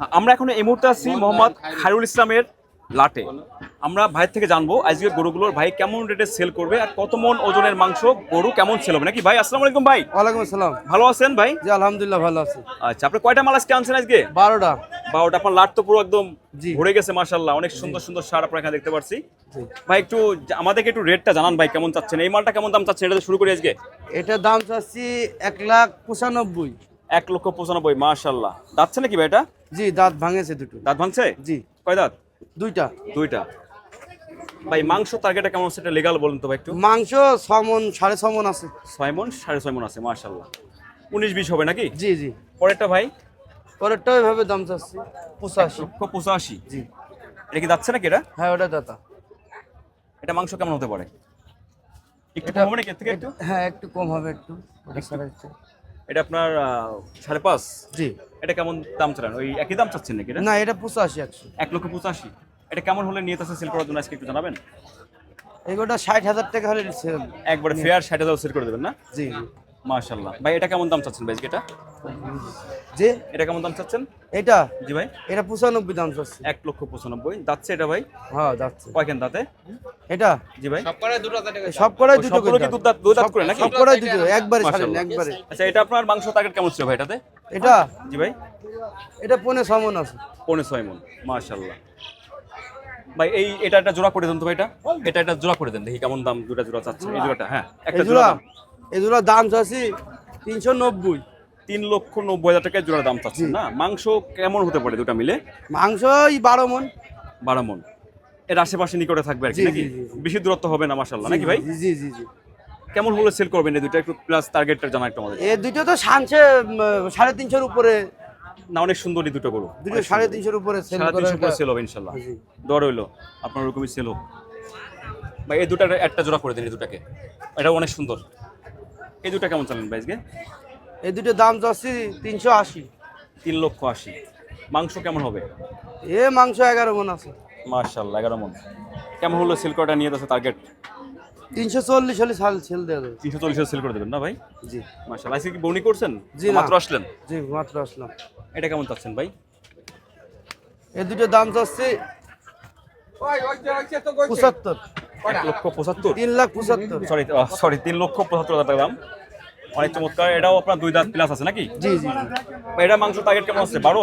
আমরা এখন এই মুহূর্তে আছি মোহাম্মদ খায়রুল ইসলামের লাটে। আমরা ভাই থেকে জানব আজকে গরুগুলোর ভাই কেমন রেটে সেল করবে আর কত মন ওজনের মাংস গরু কেমন সেল হবে? নাকি ভাই আসসালামু আলাইকুম ভাই। ওয়ালাইকুম আসসালাম। ভালো আছেন ভাই? জি আলহামদুলিল্লাহ ভালো আছি। আচ্ছা আপনি কয়টা মাল আজকে আনছেন আজকে? বারোটা। বারোটা আপনার লাট তো পুরো একদম। ভরে গেছে মার্শাল্লাহ অনেক সুন্দর সুন্দর সার আপনার এখানে দেখতে পাচ্ছি। ভাই একটু আমাদেরকে একটু রেটটা জানান ভাই কেমন চাচ্ছেন? এই মালটা কেমন দাম চাচ্ছেন? এটা শুরু করি আজকে। এটার দাম চাচ্ছি এক লাখ পঁচানব্বই। এক লক্ষ পঁচানব্বই মার্শাল্লাহ দাঁতছে নাকি ভাই এটা? জি দাঁত ভাঙেছে দুটো। দাঁত ভাঙছে? জি। কয় দাঁত? দুইটা। দুইটা। ভাই মাংস টার্গেটটা কেমন সেটা লিগাল বলুন তো ভাই একটু। মাংস ছমন সাড়ে ছমন আছে। ছয় মন সাড়ে ছয় মন আছে মার্শাল্লাহ উনিশ বিশ হবে নাকি? জি জি। পরেরটা ভাই? পরেরটা ওইভাবে দাম চাচ্ছি পঁচাশি। লক্ষ পঁচাশি। জি। এটা কি যাচ্ছে নাকি এটা? হ্যাঁ ওটা দাতা। এটা মাংস কেমন হতে পারে? একটু কম হবে নাকি এর থেকে একটু? হ্যাঁ একটু কম হবে একটু। এটা আপনার সাড়ে পাঁচ? জি। এটা কেমন দাম চালান? ওই একই দাম চাচ্ছেন নাকি এটা? না এটা পঁচাশি একশো। এক লক্ষ পঁচাশি। এটা কেমন হলে নিয়ে আছে সেল করার জন্য আজকে একটু জানাবেন? এগুলোটা ষাট হাজার টাকা হলে। একবারে ফেয়ার ষাট হাজার সেল করে দেবেন না? জি। মার্শাল্লাহ ভাই এটা কেমন দাম চাচ্ছেন ভাই এটা? যে এটা কেমন দাম চাচ্ছেন? এটা? জি ভাই। এটা পঁচানব্বই দাম চাচ্ছি। এক লক্ষ পঁচানব্বই। যাচ্ছে এটা ভাই? হ্যাঁ যাচ্ছে। কয়খান দাঁতে? এটা? জি ভাই। সব করাই দুটো করে। দুধ দাঁত দুধ দাঁত করে নাকি? সব করাই দুটো একবারে ছাড়েন একবারে। আচ্ছা এটা আপনার মাংস টার্গেট কেমন ছিল ভাই এটাতে? এটা? জি ভাই। এটা পনে সমন আছে। পৌনে ছয় মন। মাশাল্লাহ ভাই এই এটা একটা জোড়া করে দেন তো ভাই এটা? এটা একটা জোড়া করে দেন দেখি কেমন দাম দুটা জোড়া চাচ্ছেন এই জোড়াটা হ্যাঁ একটা জোড়া দাম। এজোড়া দাম চাচ্ছি তিনশো নব্বই। তিন লক্ষ নব্বই হাজার টাকায় জোড়া দাম চাচ্ছেন না? মাংস কেমন হতে পারে দুটা মিলে? মাংস ওই বারো মন। বারো মন। এর আশেপাশে নিকটে থাকবে আর কি নাকি। বেশি দূরত্ব হবে না মাশাল্লাহ নাকি ভাই? জি জি জি কেমন হলে সেল করবেন এই দুটো? একটু প্লাস টার্গেটটা জানা একটু আমাদের। এ দুটো তো সানছে সাড়ে তিনশোর উপরে। না অনেক সুন্দর এই দুটো করো দুটো সাড়ে তিনশোর উপরে সেল সাড়ে করে তিনশো করে এটা- সেল হবে ইনশাল্লাহ। দর হইল আপনার ওরকমই সেল হোক। ভাই এই দুটার একটা জোড়া করে দিন এই দুটাকে। এটা অনেক সুন্দর। এই দুটা কেমন চালেন ভাইজকে এই দুটো দাম চাচ্ছি তিনশো আশি। তিন লক্ষ আশি। মাংস কেমন হবে? এ মাংস এগারো মন আছে। মার্শাল্লাহ এগারো মন। কেমন হলো সেল করাটা নিয়ে যাচ্ছে টার্গেট তিনশো চল্লিশ হলে সাল সেল দেওয়া যাবে। তিনশো চল্লিশে সেল করে দেবেন না ভাই? জি। মার্শাল্লাহ আজকে কি বৌনি করছেন? জি, মাত্র আসলেন? জি মাত্র আসলাম। এটা কেমন চাচ্ছেন ভাই? এই দুটো দাম চাচ্ছি পঁচাত্তর। এক লক্ষ পঁচাত্তর? তিন লাখ পঁচাত্তর। সরি সরি তিন লক্ষ পঁচাত্তর হাজার টাকা দাম। অনেক চমৎকার। এটাও আপনার দুই দাঁত প্লাস আছে নাকি? জি জি। এটা মাংস টার্গেট কেমন আছে? বারো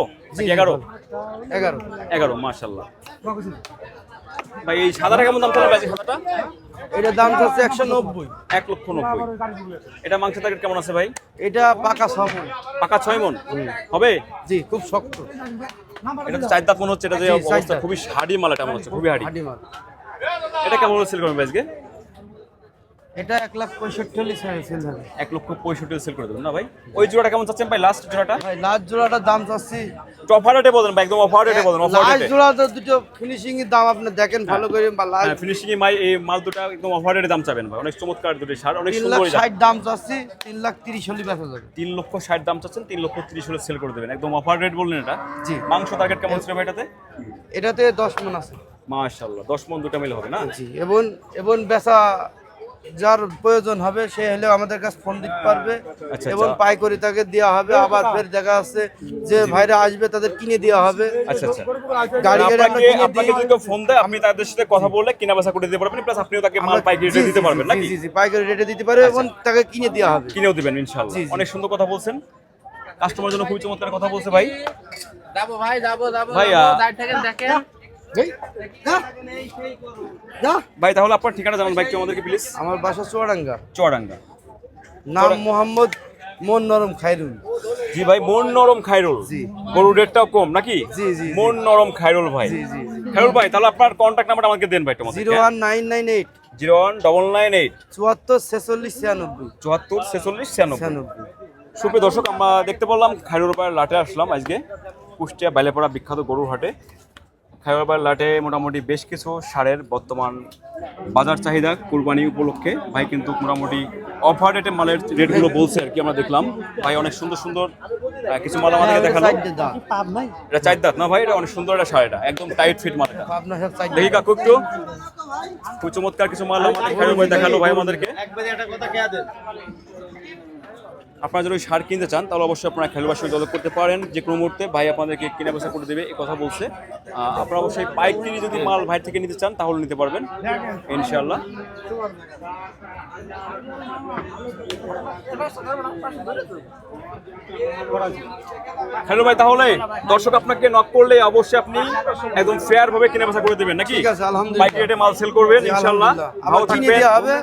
এগারো? এগারো। এগারো মার্শাল্লাহ ভাই এই সাদাটা কেমন দাম চলে ভাই? সাদাটা? এটার দাম চাচ্ছে একশো নব্বই। এক লক্ষ নব্বই। এটা মাংস টার্গেট কেমন আছে ভাই? এটা পাকা সমন পাকা ছয় মন? হবে? জি খুব শক্ত। এটা তো চার দাঁত মনে হচ্ছে এটা যে অবস্থা খুবই হাড়ি মাল এটা মনে হচ্ছে খুবই হাড়ি। এটা কেমন সেল করবেন ভাই আজকে এটা এক লাখ পঁয়ষট্টি হলে সেল হবে। এক লক্ষ পঁয়ষট্টি সেল করে দেবেন না ভাই? ওই জোড়াটা কেমন চাচ্ছেন ভাই লাস্ট জোড়াটা? ভাই লাস্ট জোড়াটার দাম চাচ্ছি। অফার রেটে বলেন ভাই একদম অফার রেটে বলেন অফার লাস্ট রেটে জোড়াটা দুটো ফিনিশিং এর দাম আপনি দেখেন ভালো করে বা লাস্ট ফিনিশিং এ মাই এই মাল দুটা একদম অফার রেটে দাম চাবেন ভাই অনেক চমৎকার দুটো সার অনেক সুন্দর ষাট দাম। চাচ্ছি তিন লাখ তিরিশ হলে বেচা যাবে। তিন লক্ষ ষাট দাম চাচ্ছেন তিন লক্ষ তিরিশ হলে সেল করে দেবেন একদম অফার রেট বললেন এটা। জি। মাংস টার্গেট কেমন ছিল ভাই এটাতে? এটাতে দশ মন আছে। মাশাল্লাহ দশ মন দুটা মিলে হবে না? জি এবং এবং বেচা যার প্রয়োজন হবে সে হলেও আমাদের কাছে ফোন দিতে পারবে আচ্ছা, এবং আচ্ছা। পাইকারি তাকে দেওয়া হবে। আবার ফের দেখা যাচ্ছে যে ভাইরা আসবে তাদের কিনে দেওয়া হবে। আচ্ছা আচ্ছা। গাড়ি গাড়ি আমরা আপনাকে কিনে আপনাকে যদি কেউ ফোন দেয় আপনি তাদের সাথে কথা বললে কিনা বেচা করে দিতে পারবেন প্লাস আপনিও তাকে মাল পাইকারি রেটে দিতে পারবেন নাকি? জি জি পাইকারি রেটে দিতে পারবে এবং তাকে কিনে দেওয়া হবে। কিনেও দিবেন ইনশাআল্লাহ। অনেক সুন্দর কথা বলছেন। কাস্টমার জন্য খুবই চমৎকার কথা বলছে ভাই। যাব ভাই যাব যাব দেখেন। ভাই তাহলে আপনার ঠিকানা জানান ভাই একটু আমাদেরকে প্লিজ আমার বাসা চুয়াডাঙ্গা। চুয়াডাঙ্গা। নাম মোহাম্মদ মন নরম খাইরুল। জি ভাই মন নরম খাইরুল। জি। গরুর রেটটাও কম নাকি? জি, জি। মন নরম খাইরুল ভাই। জি জি খাইরুল ভাই তাহলে আপনার কন্ট্যাক্ট নাম্বারটা আমাকে দেন ভাই তোমাদের zero one nine nine eight. Zero one double nine eight. চুয়াত্তর ছেচল্লিশ ছিয়ানব্বই। চুয়াত্তর ছেচল্লিশ ছিয়ানব্বই। সুপ্রিয় দর্শক আমরা দেখতে পারলাম খাইরুরপাড়ার লাটে আসলাম আজকে। কুষ্টিয়া বাইলেপাড়া বিখ্যাত গরুর হাটে। খাইরুরপাড়ার লাটে মোটামুটি বেশ কিছু সারের বর্তমান বাজার চাহিদা কুরবানি উপলক্ষে। ভাই কিন্তু মোটামুটি অফার রেটে মালের রেটগুলো বলছে আর কি আমরা দেখলাম। ভাই অনেক সুন্দর সুন্দর কিছু মাল আমাদেরকে দেখাল। এটা চার দাঁত না ভাই এটা অনেক সুন্দর একটা সার এটা একদম টাইট ফিট মাল দেখি কাকু একটু। খুব চমৎকার কিছু মাল আমাদের দেখাল ভাই আমাদেরকে। আপনারা যদি সার কিনতে চান তাহলে অবশ্যই আপনারা খেলুবার সঙ্গে যোগাযোগ করতে পারেন। যে কোনো মুহূর্তে ভাই আপনাদেরকে কিনে বসে করে দেবে এই কথা বলছে। আপনারা অবশ্যই পাইকারি যদি মাল ভাই থেকে নিতে চান তাহলে নিতে পারবেন। ইনশাল্লাহ হ্যালো ভাই তাহলে দর্শক আপনাকে নক করলে অবশ্যই আপনি একদম ফেয়ার ভাবে কিনে বেচা করে দেবেন নাকি? ঠিক আছে, আলহামদুলিল্লাহ। পাইকারি রেটে মাল সেল করবেন ইনশাআল্লাহ। আলহামদুলিল্লাহ। ভালো থাকবেন। হবে।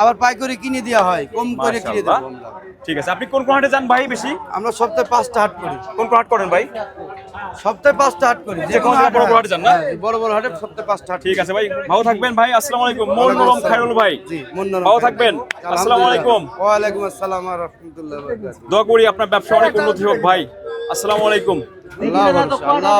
আবার পাইকারি কিনে দেওয়া হয় কম করে কিনে আমরা। ঠিক আছে আপনি কোন কোন হাটে যান ভাই বেশি? আমরা সপ্তাহে পাঁচটা হাট করি। কোন কোন হাট করেন ভাই? সপ্তাহে পাঁচটা হাট করি। যে কোনো বড় বড় হাটে যান না? হ্যাঁ, বড় বড় হাটে সপ্তাহে পাঁচটা হাট ঠিক আছে ভাই ভালো থাকবেন ভাই আসসালামু আলাইকুম। মন নরম খায়রুল ভাই। জি মন্নর ভালো থাকবেন। আসসালামু আলাইকুম। ওয়ালাইকুম আসসালাম ওয়া রাহমাতুল্লাহি ওয়া বারাকাতুহু। দোয়া করি আপনার ব্যবসা অনেক উন্নতি হোক ভাই। আসসালামু আলাইকুম। আল্লাহ আল্লাহ।